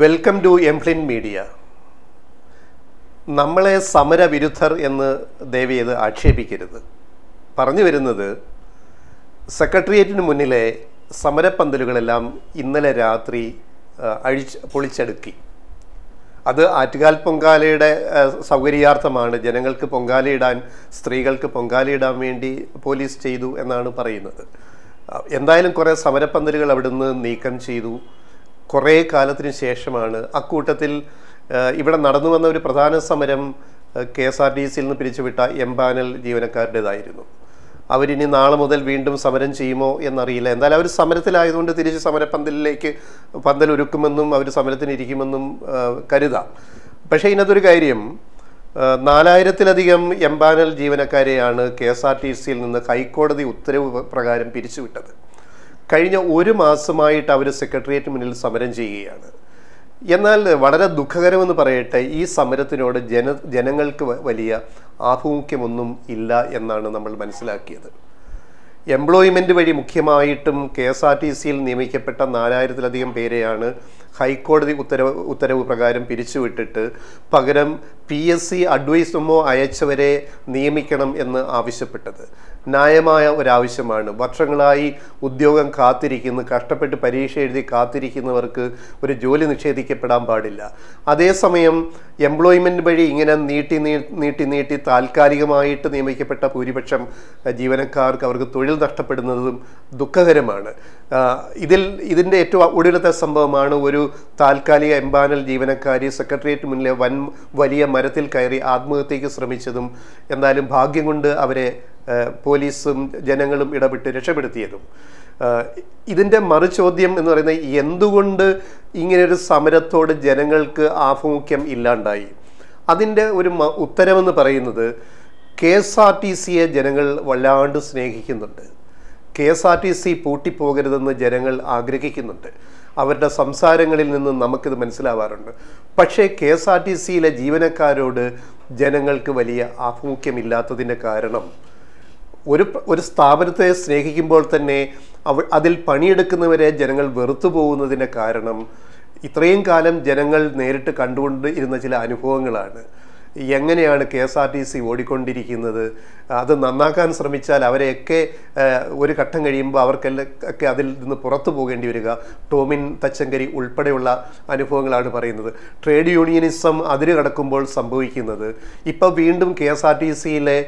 Welcome to എംഫ്ലിൻ media നമ്മളെ സമരവിരുദ്ധർ എന്ന് ദയവേത് ആക്ഷേപിക്കരുത്. പറഞ്ഞു വരുന്നത് സെക്രട്ടേറിയറ്റിന് മുന്നിലെ സമരപ്പന്തലുകളെല്ലാം ഇന്നലെ രാത്രി അഴിച്ച് പൊളിച്ചടുക്കി. അത് ആറ്റുകാൽ പൊങ്കാലയുടെ സൗകര്യാർത്ഥമാണ്. ജനങ്ങൾക്ക് പൊങ്കാലയിടാൻ സ്ത്രീകൾക്ക് പൊങ്കാലയിടാൻ വേണ്ടി പോലീസ് ചെയ്തു എന്നാണ് പറയുന്നത്. എന്തായാലും കുറേ സമരപ്പന്തലുകൾ അവിടുന്ന് നീക്കം ചെയ്തു. കുറേ കാലത്തിന് ശേഷമാണ് അക്കൂട്ടത്തിൽ ഇവിടെ നടന്നു വന്ന ഒരു പ്രധാന സമരം കെ എസ് ആർ ടി സിയിൽ നിന്ന് പിരിച്ചുവിട്ട എംപാനൽ ജീവനക്കാരുടേതായിരുന്നു. അവരിനി നാളെ മുതൽ വീണ്ടും സമരം ചെയ്യുമോ എന്നറിയില്ല. എന്തായാലും അവർ സമരത്തിലായതുകൊണ്ട് തിരിച്ച് സമരപ്പന്തലിലേക്ക് പന്തൽ ഒരുക്കുമെന്നും അവർ സമരത്തിന് ഇരിക്കുമെന്നും ആ, കരുതാം. പക്ഷേ ഇതിനകത്തൊരു കാര്യം നാലായിരത്തിലധികം എംപാനൽ ജീവനക്കാരെയാണ് കെ എസ് ആർ ടി സിയിൽ നിന്ന് ഹൈക്കോടതി ഉത്തരവ് പ്രകാരം പിരിച്ചുവിട്ടത്. കഴിഞ്ഞ ഒരു മാസമായിട്ട് അവർ സെക്രട്ടേറിയറ്റ് മുന്നിൽ സമരം ചെയ്യുകയാണ്. എന്നാൽ വളരെ ദുഃഖകരമെന്ന് പറയട്ടെ ഈ സമരത്തിനോട് ജന ജനങ്ങൾക്ക് വലിയ ആഭിമുഖ്യമൊന്നും ഇല്ല എന്നാണ് നമ്മൾ മനസ്സിലാക്കിയത്. എംപ്ലോയ്മെന്റ് വഴി മുഖ്യമായിട്ടും കെ എസ് ആർ ടി സിയിൽ നിയമിക്കപ്പെട്ട നാലായിരത്തിലധികം പേരെയാണ് ഹൈക്കോടതി ഉത്തരവ് ഉത്തരവ് പ്രകാരം പിരിച്ചുവിട്ടിട്ട് പകരം P S C advice memo അയച്ചവരെ നിയമിക്കണം എന്ന് ആവശ്യപ്പെട്ടത്. ന്യായമായ ഒരാവശ്യമാണ്. വർഷങ്ങളായി ഉദ്യോഗം കാത്തിരിക്കുന്നു. കഷ്ടപ്പെട്ട് പരീക്ഷ എഴുതി കാത്തിരിക്കുന്നവർക്ക് ഒരു ജോലി നിഷേധിക്കപ്പെടാൻ പാടില്ല. അതേസമയം എംപ്ലോയ്മെന്റ് വഴി ഇങ്ങനെ നീട്ടി നീട്ടി നീട്ടി താൽക്കാലികമായിട്ട് നിയമിക്കപ്പെട്ട ഭൂരിപക്ഷം ജീവനക്കാർക്ക് അവർക്ക് തൊഴിൽ നഷ്ടപ്പെടുന്നതും ദുഃഖകരമാണ്. ഇതിൽ ഇതിന്റെ ഏറ്റവും ഒടുവിലത്തെ സംഭവമാണ് ഒരു താൽക്കാലിക എംപാനൽ ജീവനക്കാരി സെക്രട്ടേറിയറ്റ് മുന്നിലെ വൻ വലിയ മരത്തിൽ കയറി ആത്മഹത്യയ്ക്ക് ശ്രമിച്ചതും എന്നാലും ഭാഗ്യം കൊണ്ട് അവരെ പോലീസും ജനങ്ങളും ഇടപെട്ട് രക്ഷപ്പെടുത്തിയതും. ഇതിന്റെ മറുചോദ്യം എന്ന് പറയുന്നത് എന്തുകൊണ്ട് ഇങ്ങനെയൊരു സമരത്തോട് ജനങ്ങൾക്ക് ആഭിമുഖ്യം ഇല്ലാണ്ടായി? അതിന്റെ ഒരു ഉത്തരമെന്ന് പറയുന്നത് കെ എസ് ആർ ടി സിയെ ജനങ്ങൾ വല്ലാണ്ട് സ്നേഹിക്കുന്നുണ്ട്. K S R T C പൂട്ടിപ്പോകരുതെന്ന് ജനങ്ങൾ ആഗ്രഹിക്കുന്നുണ്ട്. അവരുടെ സംസാരങ്ങളിൽ നിന്ന് നമുക്കിത് മനസ്സിലാവാറുണ്ട്. പക്ഷേ കെ എസ് ആർ ടി സിയിലെ ജീവനക്കാരോട് ജനങ്ങൾക്ക് വലിയ ആഭിമുഖ്യമില്ലാത്തതിന്റെ കാരണം ഒരു ഒരു സ്ഥാപനത്തെ സ്നേഹിക്കുമ്പോൾ തന്നെ അവ അതിൽ പണിയെടുക്കുന്നവരെ ജനങ്ങൾ വെറുത്തു പോകുന്നതിന്റെ കാരണം ഇത്രയും കാലം ജനങ്ങൾ നേരിട്ട് കണ്ടുകൊണ്ട് ഇരുന്ന ചില അനുഭവങ്ങളാണ്. എങ്ങനെയാണ് K S R T C ഓടിക്കൊണ്ടിരിക്കുന്നത്? അത് നന്നാക്കാൻ ശ്രമിച്ചാൽ അവരെയൊക്കെ ഒരു ഘട്ടം കഴിയുമ്പോൾ അവർക്കെല്ലാം അതിൽ നിന്ന് പുറത്തു പോകേണ്ടി വരിക. ടോമിൻ തച്ചങ്കരി ഉൾപ്പെടെയുള്ള അനുഭവങ്ങളാണ് പറയുന്നത്. ട്രേഡ് യൂണിയനിസം അതിര് കടക്കുമ്പോൾ സംഭവിക്കുന്നത്. ഇപ്പോൾ വീണ്ടും കെ എസ് ആർ ടി സിയിലെ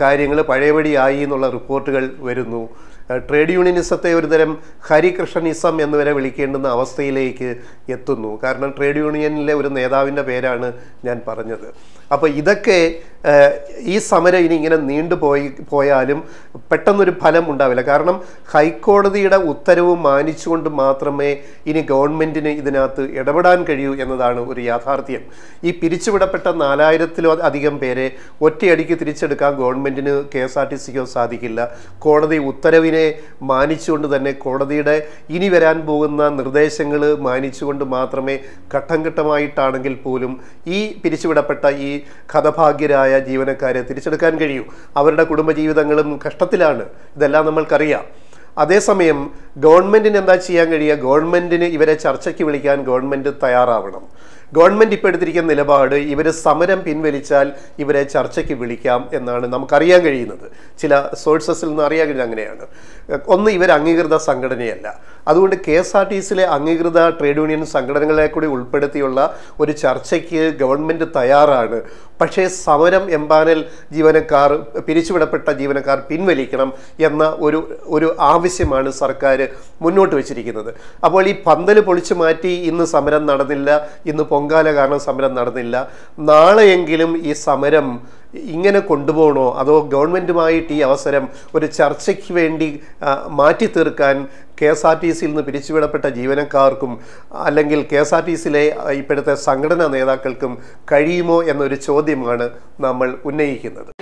കാര്യങ്ങൾ പഴയപടിയായി എന്നുള്ള റിപ്പോർട്ടുകൾ വരുന്നു. ട്രേഡ് യൂണിയനിസത്തെ ഒരുതരം ഹരികൃഷ്ണനിസം എന്ന് വരെ വിളിക്കേണ്ടുന്ന അവസ്ഥയിലേക്ക് എത്തുന്നു. കാരണം ട്രേഡ് യൂണിയനിലെ ഒരു നേതാവിന്റെ പേരാണ് ഞാൻ പറഞ്ഞത്. അപ്പോൾ ഇതൊക്കെ ഈ സമരം ഇനി ഇങ്ങനെ നീണ്ടുപോയി പോയാലും പെട്ടെന്നൊരു ഫലം ഉണ്ടാവില്ല. കാരണം ഹൈക്കോടതിയുടെ ഉത്തരവ് മാനിച്ചുകൊണ്ട് മാത്രമേ ഇനി ഗവൺമെന്റിന് ഇതിനകത്ത് ഇടപെടാൻ കഴിയൂ എന്നതാണ് ഒരു യാഥാർത്ഥ്യം. ഈ പിരിച്ചുവിടപ്പെട്ട നാലായിരത്തിലോ അധികം പേരെ ഒറ്റയടിക്ക് തിരിച്ചെടുക്കാൻ ഗവൺമെന്റിന് കെ എസ് ആർ ടി സിക്കോ സാധിക്കില്ല. കോടതി ഉത്തരവിനെ മാനിച്ചുകൊണ്ട് തന്നെ കോടതിയുടെ ഇനി വരാൻ പോകുന്ന നിർദ്ദേശങ്ങൾ മാനിച്ചുകൊണ്ട് മാത്രമേ ഘട്ടം ഘട്ടമായിട്ടാണെങ്കിൽ പോലും ഈ പിരിച്ചുവിടപ്പെട്ട ഈ ഹതഭാഗ്യരായ ജീവനക്കാരെ തിരിച്ചെടുക്കാൻ കഴിയൂ. അവരുടെ കുടുംബജീവിതങ്ങളും കഷ്ടത്തിലാണ്. ഇതെല്ലാം നമ്മൾക്കറിയാം. അതേസമയം ഗവൺമെന്റിന് എന്താ ചെയ്യാൻ കഴിയുക? ഗവൺമെന്റിന് ഇവരെ ചർച്ചയ്ക്ക് വിളിക്കാൻ ഗവൺമെന്റ് തയ്യാറാവണം. ഗവൺമെന്റ് ഇപ്പോൾ എടുത്തിരിക്കുന്ന നിലപാട് ഇവർ സമരം പിൻവലിച്ചാൽ ഇവരെ ചർച്ചയ്ക്ക് വിളിക്കാം എന്നാണ് നമുക്കറിയാൻ കഴിയുന്നത്. ചില സോഴ്സസിൽ നിന്ന് അറിയാൻ കഴിയുന്നത് അങ്ങനെയാണ്. ഒന്ന് ഇവർ അംഗീകൃത സംഘടനയല്ല. അതുകൊണ്ട് കെ എസ് ആർ ടി സിയിലെ അംഗീകൃത ട്രേഡ് യൂണിയൻ സംഘടനകളെ കൂടി ഉൾപ്പെടുത്തിയുള്ള ഒരു ചർച്ചയ്ക്ക് ഗവൺമെന്റ് തയ്യാറാണ്. പക്ഷേ സമരം എംപാനൽ ജീവനക്കാർ പിരിച്ചുവിടപ്പെട്ട ജീവനക്കാർ പിൻവലിക്കണം എന്ന ഒരു ഒരു ആവശ്യമാണ് സർക്കാർ മുന്നോട്ട് വെച്ചിരിക്കുന്നത്. അപ്പോൾ ഈ പന്തൽ പൊളിച്ചു മാറ്റി ഇന്ന് സമരം നടന്നില്ല ഇന്ന് പൊങ്കാല കാരണം സമരം നടന്നില്ല. നാളെയെങ്കിലും ഈ സമരം ഇങ്ങനെ കൊണ്ടുപോകണോ? അതോ ഗവൺമെന്റുമായിട്ട് ഈ അവസരം ഒരു ചർച്ചയ്ക്ക് വേണ്ടി മാറ്റി തീർക്കാൻ കെ എസ് ആർ ടി സിയിൽ നിന്ന് പിരിച്ചുവിടപ്പെട്ട ജീവനക്കാർക്കും അല്ലെങ്കിൽ കെ എസ് ആർ ടി സിയിലെ ഇപ്പോഴത്തെ സംഘടനാ നേതാക്കൾക്കും കഴിയുമോ എന്നൊരു ചോദ്യമാണ് നമ്മൾ ഉന്നയിക്കുന്നത്.